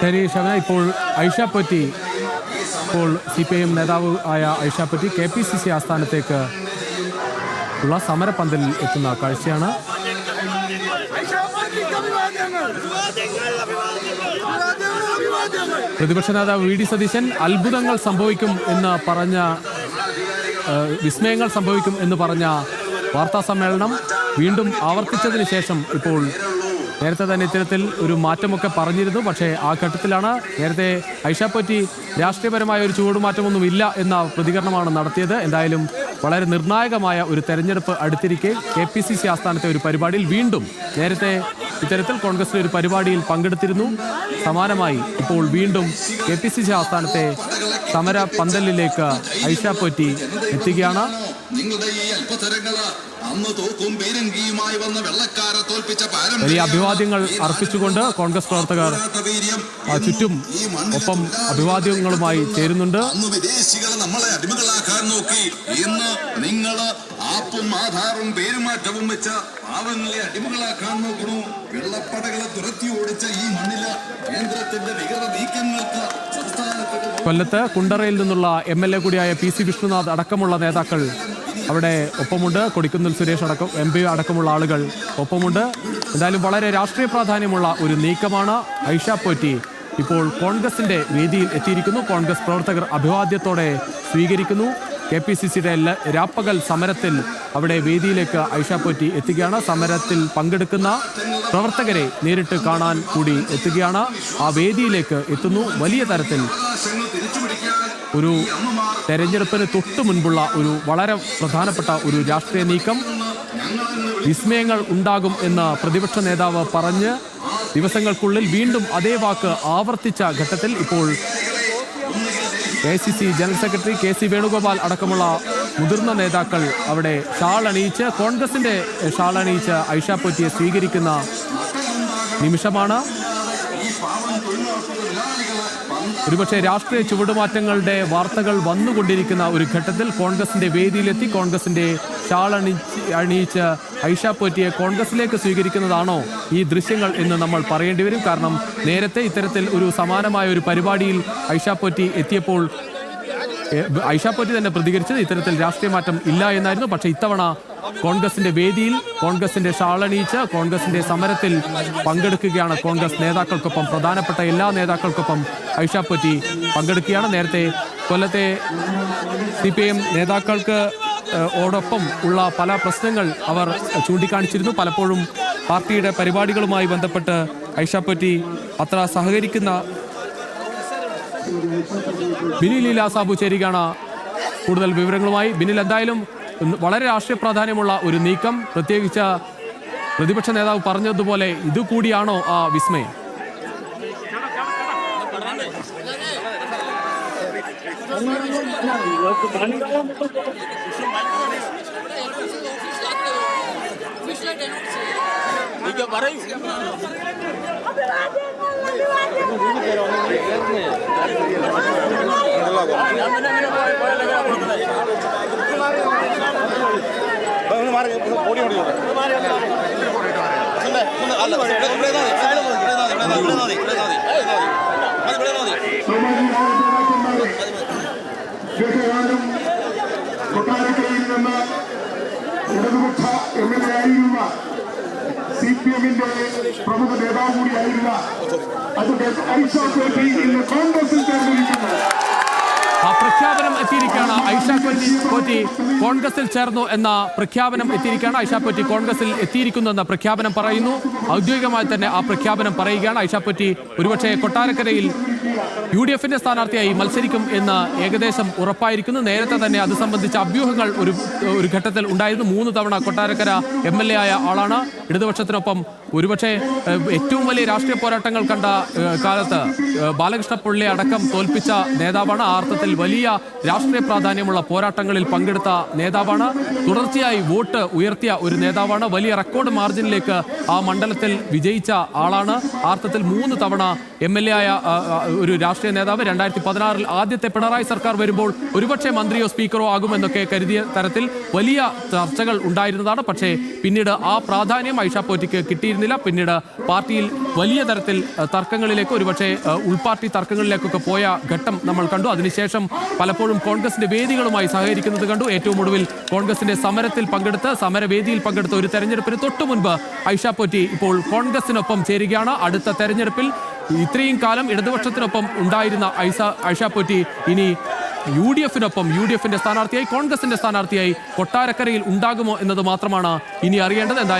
ശരി ശബന ഇപ്പോൾ ഐഷാപ്പറ്റി ഇപ്പോൾ സി പി ഐ എം നേതാവ് ആയ Aisha Potty K P C C ആസ്ഥാനത്തേക്ക് ഉള്ള സമരപന്തലിൽ എത്തുന്ന കാഴ്ചയാണ്. പ്രതിപക്ഷ നേതാവ് വി ഡി സതീശൻ അത്ഭുതങ്ങൾ സംഭവിക്കും എന്ന് പറഞ്ഞ വിസ്മയങ്ങൾ സംഭവിക്കും എന്ന് പറഞ്ഞ വാർത്താ സമ്മേളനം വീണ്ടും ആവർത്തിച്ചതിന് ശേഷം ഇപ്പോൾ നേരത്തെ തന്നെ ഇത്തരത്തിൽ ഒരു മാറ്റമൊക്കെ പറഞ്ഞിരുന്നു. പക്ഷേ ആ ഘട്ടത്തിലാണ് നേരത്തെ ഐഷാപ്പറ്റി രാഷ്ട്രീയപരമായ ഒരു ചൂടുമാറ്റമൊന്നും ഇല്ല എന്ന പ്രതികരണമാണ് നടത്തിയത്. എന്തായാലും വളരെ നിർണായകമായ ഒരു തെരഞ്ഞെടുപ്പ് അടുത്തിരിക്കെ കെ പി സി സി ആസ്ഥാനത്തെ ഒരു പരിപാടിയിൽ വീണ്ടും നേരത്തെ ഇത്തരത്തിൽ കോൺഗ്രസിലെ ഒരു പരിപാടിയിൽ പങ്കെടുത്തിരുന്നു. സമാനമായി ഇപ്പോൾ വീണ്ടും കെ പി സി സി ആസ്ഥാനത്തെ സമര പന്തലിലേക്ക് ഐഷാപ്പറ്റി പോറ്റി എത്തുകയാണ്. നിങ്ങളുടെ ഈ അല്പതരങ്ങൾ അന്ന് തോക്കും പീരങ്കിയുമായി വന്ന വെള്ളക്കാരെ തോൽപ്പിച്ച വലിയ അഭിവാദ്യങ്ങൾ അർപ്പിച്ചുകൊണ്ട് കോൺഗ്രസ് പ്രവർത്തകർ ചുറ്റും ഒപ്പം അഭിവാദ്യങ്ങളുമായി ചേരുന്നുണ്ട്. അന്ന് വിദേശികൾ നമ്മളെ അടിമകളാക്കാൻ നോക്കി. ഇന്ന് നിങ്ങൾ ആപ്പും ആധാറും പേരുമാറ്റവും വെച്ച പാവങ്ങളെ അടിമകളാക്കാൻ നോക്കണു. വെള്ളപ്പടകളെ തുരത്തി ഓടിച്ച ഈ മണ്ണിൽ കേന്ദ്രത്തിന്റെ വികൃത നീക്കങ്ങൾക്ക് സംസ്ഥാനത്തിന്റെ കൊല്ലത്ത് കുണ്ടറയിൽ നിന്നുള്ള എം എൽ എ കൂടിയായ പി സി വിഷ്ണുനാഥ് അടക്കമുള്ള നേതാക്കൾ അവിടെ ഒപ്പമുണ്ട്. കൊടിക്കുന്നിൽ സുരേഷ് അടക്കം എം പി അടക്കമുള്ള ആളുകൾ ഒപ്പമുണ്ട്. എന്തായാലും വളരെ രാഷ്ട്രീയ പ്രാധാന്യമുള്ള ഒരു നീക്കമാണ് ഐഷ പോറ്റി. ഇപ്പോൾ കോൺഗ്രസിന്റെ വേദിയിൽ എത്തിയിരിക്കുന്നു. കോൺഗ്രസ് പ്രവർത്തകർ അഭിവാദ്യത്തോടെ സ്വീകരിക്കുന്നു. കെ പി സി സിയുടെ രാപ്പകൽ സമരത്തിൽ അവിടെ വേദിയിലേക്ക് ഐഷ പോറ്റി എത്തുകയാണ്. സമരത്തിൽ പങ്കെടുക്കുന്ന പ്രവർത്തകരെ നേരിട്ട് കാണാൻ കൂടി എത്തുകയാണ്. ആ വേദിയിലേക്ക് എത്തുന്നു. വലിയ തരത്തിൽ ഒരു തെരഞ്ഞെടുപ്പിന് തൊട്ടു മുൻപുള്ള ഒരു വളരെ പ്രധാനപ്പെട്ട ഒരു രാഷ്ട്രീയ നീക്കം. വിസ്മയങ്ങൾ ഉണ്ടാകും എന്ന് പ്രതിപക്ഷ നേതാവ് പറഞ്ഞ് ദിവസങ്ങൾക്കുള്ളിൽ വീണ്ടും അതേ വാക്ക് ആവർത്തിച്ച ഘട്ടത്തിൽ ഇപ്പോൾ A C C general secretary K C Venugopal അടക്കമുള്ള മുതിർന്ന നേതാക്കൾ അവിടെ ഷാൾ അണിയിച്ച് കോൺഗ്രസിന്റെ ഷാൾ അണിയിച്ച് ഐഷ പോറ്റിയെ സ്വീകരിക്കുന്ന നിമിഷമാണ്. ഒരുപക്ഷെ രാഷ്ട്രീയ ചുവടുമാറ്റങ്ങളുടെ വാർത്തകൾ വന്നുകൊണ്ടിരിക്കുന്ന ഒരു ഘട്ടത്തിൽ കോൺഗ്രസിന്റെ വേദിയിലെത്തി കോൺഗ്രസിന്റെ അണിച്ച് അണിയിച്ച് ഐഷ പോറ്റിയെ കോൺഗ്രസിലേക്ക് സ്വീകരിക്കുന്നതാണോ ഈ ദൃശ്യങ്ങൾ എന്ന് നമ്മൾ പറയേണ്ടി വരും. കാരണം നേരത്തെ ഇത്തരത്തിൽ ഒരു സമാനമായ ഒരു പരിപാടിയിൽ ഐഷ പോറ്റി എത്തിയപ്പോൾ ഐഷ പോറ്റി തന്നെ പ്രതികരിച്ചത് ഇത്തരത്തിൽ രാഷ്ട്രീയ മാറ്റം ഇല്ല എന്നായിരുന്നു. പക്ഷേ ഇത്തവണ കോൺഗ്രസിന്റെ വേദിയിൽ കോൺഗ്രസിന്റെ ഷാളണിയിച്ച് കോൺഗ്രസിന്റെ സമരത്തിൽ പങ്കെടുക്കുകയാണ് കോൺഗ്രസ് നേതാക്കൾക്കൊപ്പം പ്രധാനപ്പെട്ട എല്ലാ നേതാക്കൾക്കൊപ്പം ഐഷാപ്പറ്റി പോറ്റി പങ്കെടുക്കുകയാണ്. നേരത്തെ കൊല്ലത്തെ സി പി എം നേതാക്കൾക്ക് ഓടൊപ്പം ഉള്ള പല പ്രശ്നങ്ങൾ അവർ ചൂണ്ടിക്കാണിച്ചിരുന്നു. പലപ്പോഴും പാർട്ടിയുടെ പരിപാടികളുമായി ബന്ധപ്പെട്ട് ഐഷാപ്പറ്റി അത്ര സഹകരിക്കുന്ന ബിനി സാബു ചേരുകയാണ് കൂടുതൽ വിവരങ്ങളുമായി. ബിനിൽ എന്തായാലും വളരെ രാഷ്ട്രീയ പ്രാധാന്യമുള്ള ഒരു നീക്കം. പ്രത്യേകിച്ച് പ്രതിപക്ഷ നേതാവ് പറഞ്ഞതുപോലെ ഇത് കൂടിയാണോ ആ വിസ്മയം? ദീർഘകാലം കൊട്ടാരക്കരയിൽ നിന്ന് ഇടതുപക്ഷ എം എൽ എ ആയിരുന്ന സി പി എമ്മിന്റെ പ്രമുഖ നേതാവ് കൂടിയായിരുന്ന അഡ്വക്കേറ്റ് ഐഷ പേട്ടി ഇന്ന് കോൺഗ്രസിൽ ചേർന്നിരിക്കുന്നു ആ പ്രഖ്യാപനം എത്തിയിരിക്കുകയാണ് ഐഷ പോറ്റി കോൺഗ്രസിൽ ചേർന്നു എന്ന പ്രഖ്യാപനം എത്തിയിരിക്കുകയാണ്. ഐഷ പോറ്റി കോൺഗ്രസിൽ എത്തിയിരിക്കുന്നു എന്ന പ്രഖ്യാപനം പറയുന്നു. ഔദ്യോഗികമായി തന്നെ ആ പ്രഖ്യാപനം പറയുകയാണ്. ഐഷ പോറ്റി ഒരുപക്ഷെ കൊട്ടാരക്കരയിൽ യു ഡി എഫിന്റെ സ്ഥാനാർത്ഥിയായി മത്സരിക്കും എന്ന് ഏകദേശം ഉറപ്പായിരിക്കുന്നു. നേരത്തെ തന്നെ അത് സംബന്ധിച്ച അഭ്യൂഹങ്ങൾ ഒരു ഒരു ഘട്ടത്തിൽ ഉണ്ടായിരുന്നു. മൂന്ന് തവണ കൊട്ടാരക്കര എം എൽ എ ആയ ആളാണ്. ഇടതുപക്ഷത്തിനൊപ്പം ഒരുപക്ഷെ ഏറ്റവും വലിയ രാഷ്ട്രീയ പോരാട്ടങ്ങൾ കണ്ട കാലത്ത് ബാലകൃഷ്ണ പിള്ളയെ അടക്കം തോൽപ്പിച്ച നേതാവാണ്. ആ അർത്ഥത്തിൽ വലിയ രാഷ്ട്രീയ പ്രാധാന്യമുള്ള പോരാട്ടങ്ങളിൽ പങ്കെടുത്ത നേതാവാണ്. തുടർച്ചയായി വോട്ട് ഉയർത്തിയ ഒരു നേതാവാണ്. വലിയ റെക്കോർഡ് മാർജിനിലേക്ക് ആ മണ്ഡലത്തിൽ വിജയിച്ച ആളാണ്. ആ മൂന്ന് തവണ എം എൽ എ ആയ ഒരു രാഷ്ട്രീയ നേതാവ് രണ്ടായിരത്തി പതിനാറിൽ ആദ്യത്തെ പിണറായി സർക്കാർ വരുമ്പോൾ ഒരുപക്ഷെ മന്ത്രിയോ സ്പീക്കറോ ആകുമെന്നൊക്കെ കരുതിയ തരത്തിൽ വലിയ ചർച്ചകൾ ഉണ്ടായിരുന്നതാണ്. പക്ഷേ പിന്നീട് ആ പ്രാധാന്യം ഐഷ പോറ്റിക്ക് കിട്ടിയിരുന്നില്ല. പിന്നീട് പാർട്ടിയിൽ വലിയ തരത്തിൽ തർക്കങ്ങളിലേക്ക് ഒരുപക്ഷെ ഉൾപാർട്ടി തർക്കങ്ങളിലേക്കൊക്കെ പോയ ഘട്ടം നമ്മൾ കണ്ടു. അതിനുശേഷം പലപ്പോഴും കോൺഗ്രസിന്റെ വേദികളുമായി സഹകരിക്കുന്നത് കണ്ടു. ഏറ്റവും ഒടുവിൽ കോൺഗ്രസിന്റെ സമരത്തിൽ പങ്കെടുത്ത് സമരവേദിയിൽ പങ്കെടുത്ത ഒരു തെരഞ്ഞെടുപ്പിന് തൊട്ടു മുൻപ് ഐഷ പോറ്റി ഇപ്പോൾ കോൺഗ്രസിനൊപ്പം ചേരുകയാണ്. അടുത്ത തെരഞ്ഞെടുപ്പിൽ ഇത്രയും കാലം ഇടതുപക്ഷത്തിനൊപ്പം ഉണ്ടായിരുന്ന ഐസ ഐഷ ഇനി യു ഡി എഫിനൊപ്പം യു ഡി എഫിന്റെ സ്ഥാനാർത്ഥിയായി കോൺഗ്രസിന്റെ സ്ഥാനാർത്ഥിയായി കൊട്ടാരക്കരയിൽ ഉണ്ടാകുമോ എന്നത് മാത്രമാണ് ഇനി അറിയേണ്ടത്. എന്തായാലും